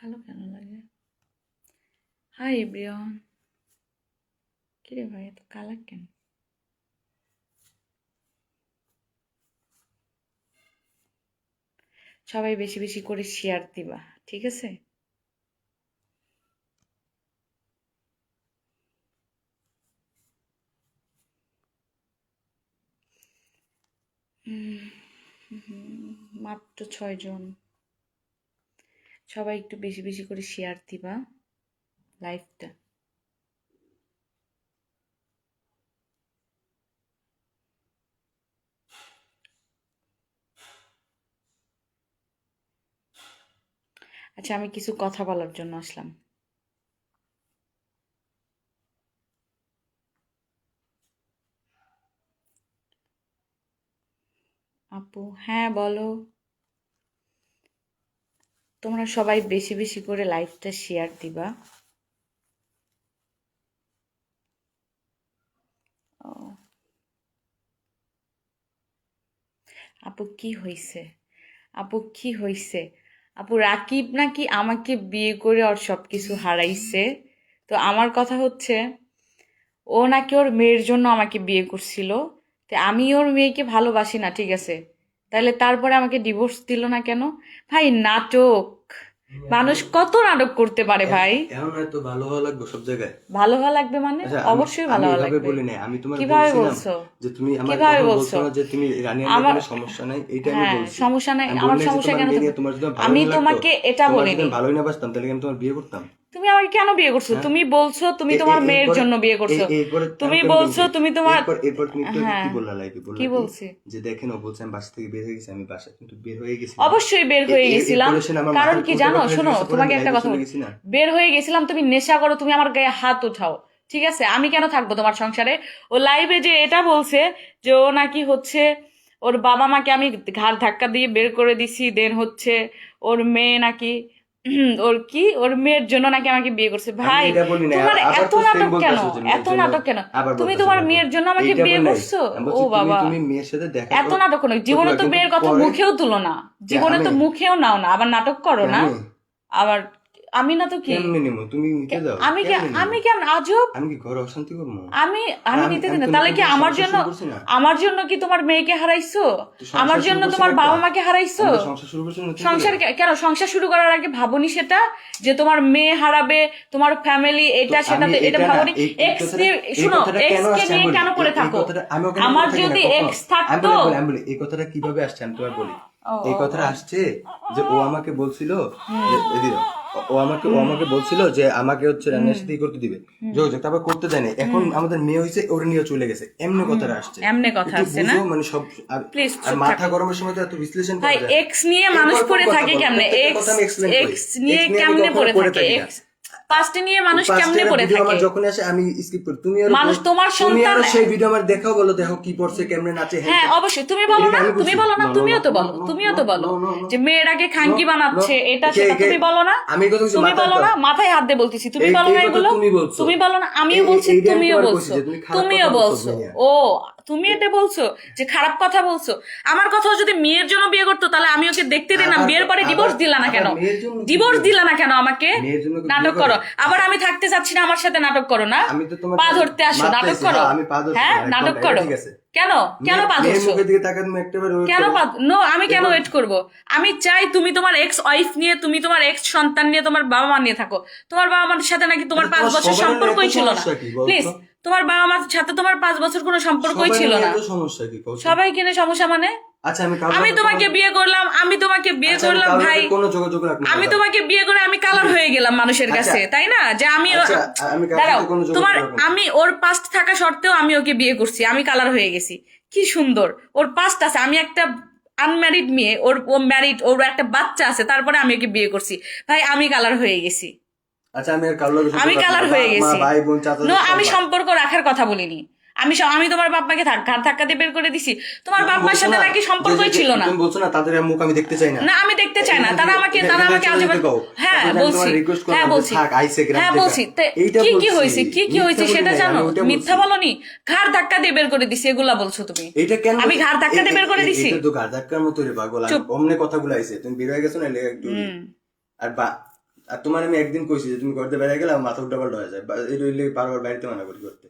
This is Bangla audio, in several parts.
কালো কেন লাগে? হাই এভরিওয়ান কিরে ভাই, এত কালা কেন? সবাই বেশি বেশি করে শেয়ার দিবা, ঠিক আছে? মাত্র ছয়জন। সবাই একটু বেশি বেশি করে শেয়ার দিবা লাইভটা আচ্ছা আমি কিছু কথা বলার জন্য আসলাম। আপু হ্যাঁ বলো। তোমরা সবাই বেশি বেশি করে লাইভটা শেয়ার দিবা। আপু, কি হয়েছে আপু, কি হয়েছে আপু, রাকিব নাকি আমাকে বিয়ে করে ওর সব কিছু হারাইছে? তো আমার কথা হচ্ছে, ও নাকি ওর মেয়ের জন্য আমাকে বিয়ে করছিল। তো আমি ওর মেয়েকে ভালোবাসি না, ঠিক আছে? তাহলে তারপরে আমাকে ডিভোর্স দিল না কেন? ভাই নাটক। মানুষ কত নাটক করতে পারে ভাই? এখন হয়তো ভালো হওয়া লাগবে সব জায়গায়? ভালো ভালো লাগবে মানে? আচ্ছা, অবশ্যই ভালো ভালো লাগবে। বলি নাই। আমি তোমার কীভাবে বলছো? যে তুমি আমার কীভাবে বলছো? যে তুমি রানী আমার সমস্যা নাই এইটা আমি হ্যাঁ বলছি। সমস্যা নাই। আমার সমস্যা কেন আমি তোমাকে এটা বলিনি। ভালোই না বাসতাম তাহলে আমি তোমার বিয়ে করতাম? তুমি আমাকে কেন বিয়ে করছ? হ্যাঁ? তুমি বলছো তুমি তোমার মেয়ের জন্য বিয়ে করছ। তুমি বলছো তুমি তোমার এরপর তুমি হ্যাঁ। কি বললা লাইভে বললা কি? বলছি? যে দেখেন ও বলছে আমি বাসা থেকে বের হয়ে গেছি আমি বাসা কিন্তু বের হয়ে গেছি অবশ্যই বের হয়ে গেছিলাম। কারণ কি জানো? শোনো তোমাকে একটা কথা বলি। বের হয়ে গেছিলাম তুমি নেশা করো তুমি আমার গায়ে হাত উঠাও ঠিক আছে? আমি কেন থাকব তোমার সংসারে? ও লাইভে যে এটা বলছে যে ও নাকি হচ্ছে ওর বাবা মাকে আমি ঘাড় ধাক্কা দিয়ে বের করে দিছি দেন হচ্ছে ওর মেয়ে নাকি ওর কি? ওর মেয়ের জন্য নাকি আমাকে বিয়ে করছে। ভাই তোমার এত নাটক কেন? এত নাটক কেন? তুমি তোমার মেয়ের জন্য আমাকে বিয়ে করছ? ও বাবা। তুমি মেয়ের সাথে দেখা এত নাটক কেন? জীবনে তো মেয়ের কথা মুখেও তুলো না। জীবনে তো মুখেও নাও না আবার নাটক করো না। আবার আমি না তো কি? কেমনে নিমো? তুমি নিতে দাও আমি কি আমি কেমন আজব? আমি কি ঘরে অশান্তি করব? আমি আমি নিতে আমি দিই না তো তাহলে কি আমার জন্য। আমার জন্য কি তোমার মেয়েকে হারাইছো? আমার জন্য তোমার বাবা মাকে হারাইছো? সংসার শুরু করছি সংসার কেন? সংসার শুরু করার আগে ভাবনি সেটা? যে তোমার মেয়ে হারাবে তোমার ফ্যামিলি এটা সেটা এটা ভাবনি? এক্স শুনো এক্স কে নিয়ে কেন পড়ে থাকো? আমার যদি এক্স থাকতো আমি বলি, এই কথাটা কীভাবে আসছে আমি তোমার বলি? এই কথাটা আসছে যে ও আমাকে বলছিল যে- ও- আমাকে ও আমাকে বলছিল যে আমাকে হচ্ছে রান্নার করতে দিবে। যোগাযোগ তারপর করতে দেয়নি এখন আমাদের মেয়ে হয়েছে ওর নিয়ে চলে গেছে। এমনি কথাটা আসছে। এমনি কথা আসছে না? মানে সব আর- আর মাথা গরমের সময় তো এত বিশ্লেষণ করা যায়। এক্স নিয়ে মানুষ পড়ে থাকে কেমনে? এক্স। এক্স নিয়ে কেমনে পড়ে থাকে? এক্স পাঁচটি নিয়ে মানুষ কেমনে পড়ে ভিডিও আমার যখন আসে আমি স্কিপ করি। তুমি আরও মানুষ তোমার সন্তান- সেই ভিডিও আমার দেখাও বলো দেখো কি পড়ছে কেমনে নাচে হ্যাঁ। অবশ্যই। তুমি বলো না তুমি বলো না তুমিও তো বলো তুমিও তো বলো. যে খাঙ্কি বানাচ্ছে এটা সেটা তুমি বলো না? আমি কথা তুমি বলো না মাথায় হাত দিয়ে বলতেছি। তুমি বলো না এগুলো? তুমি বলো না আমিও বলছি তুমিও বলছো। তুমিও বলছো ও তুমি এটা বলছো যে খারাপ কথা বলছো। আমার কথাও যদি মেয়ের জন্য বিয়ে করতো তাহলে আমি ওকে দেখতে দিলাম। বিয়ের পরে ডিভোর্স দিলা না কেন? ডিভোর্স? দিলা না কেন আমাকে? নাটক করো? আবার আমি থাকতে চাচ্ছি না আমার সাথে নাটক করো না? পা ধরতে আসো নাটক করো। হ্যাঁ, পা নাটক করো। কেন? কেন পা ধরছো? কেন নো আমি কেন ওয়েট করব? আমি চাই তুমি তোমার এক্স ওয়াইফ নিয়ে তুমি তোমার এক্স সন্তান নিয়ে তোমার বাবা মা নিয়ে থাকো। তোমার বাবা মার সাথে নাকি তোমার পাঁচ বছর সম্পর্কই ছিল না? প্লিজ তোমার বাবা মার সাথে তোমার পাঁচ বছর কোনো সম্পর্কই ছিল না। সমস্যা কি সবাই কিনে সমস্যা মানে? আচ্ছা আমি আমি তোমাকে বিয়ে করলাম আমি তোমাকে বিয়ে আচ্ছা, করলাম ভাই। কোনো যোগাযোগ রাখব আমি তোমাকে বিয়ে করে আমি কালার হয়ে গেলাম মানুষের আচ্ছা। কাছে তাই না? যে আমি দাঁড়াও তোমার আমি ওর পাস্ট থাকা সত্ত্বেও আমি ওকে বিয়ে করছি আমি কালার হয়ে গেছি। কি সুন্দর ওর পাস্ট আছে আমি একটা আনম্যারিড মেয়ে ওর ও ম্যারিড ওর একটা বাচ্চা আছে তারপরে আমি ওকে বিয়ে করছি। ভাই আমি কালার হয়ে গেছি। আচ্ছা আমি আর আমি কালার হয়ে গেছি। নো আমি সম্পর্ক রাখার কথা বলিনি। আমি আমি তোমার বাপ্পাকে ধাক্কা দিয়ে বের করে দিছি। তোমার তুমি বাপ্পার সাথে নাকি সম্পর্কই ছিল না। তুমি বলছো না তাদের মুখ আমি দেখতে চাই না। না আমি দেখতে চাই না। তারা আমাকে তারা আমাকে চলে আজে যেতে কও। হ্যাঁ বলছি। হ্যাঁ বলছি। হ্যাঁ বলছি। কি কি। হয়েছে? কি কি হয়েছে সেটা জানো? মিথ্যা। বলনি? ঘাড় ধাক্কা দিয়ে বের করে দিছি। এগুলা বলছো তুমি। এটা কেন আমি ঘাড় ধাক্কা দিয়ে বের করে দিছি? এটা তো ঘাড় ধাক্কার মতো রে পাগল। অমনে কথাগুলো আইছে। তুমি বের হয়ে গেছো না একটু আর বা আর তোমার আমি একদিন কইছি যে তুমি করতে বেড়ে গেলে আমার মাথা উল্টা পাল্টা হয়ে যায় এই রইলে বারবার বাড়িতে মানা করি করতে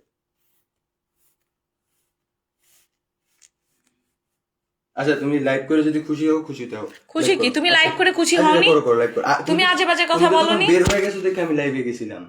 আচ্ছা তুমি লাইভ করে যদি খুশি হও খুশি হও খুশি কি? তুমি লাইভ করে খুশি হওনি? করো করো লাইভ তুমি আজে বাজে কথা বলোনি? বের হয়ে গেছো দেখে আমি লাইভে গেছিলাম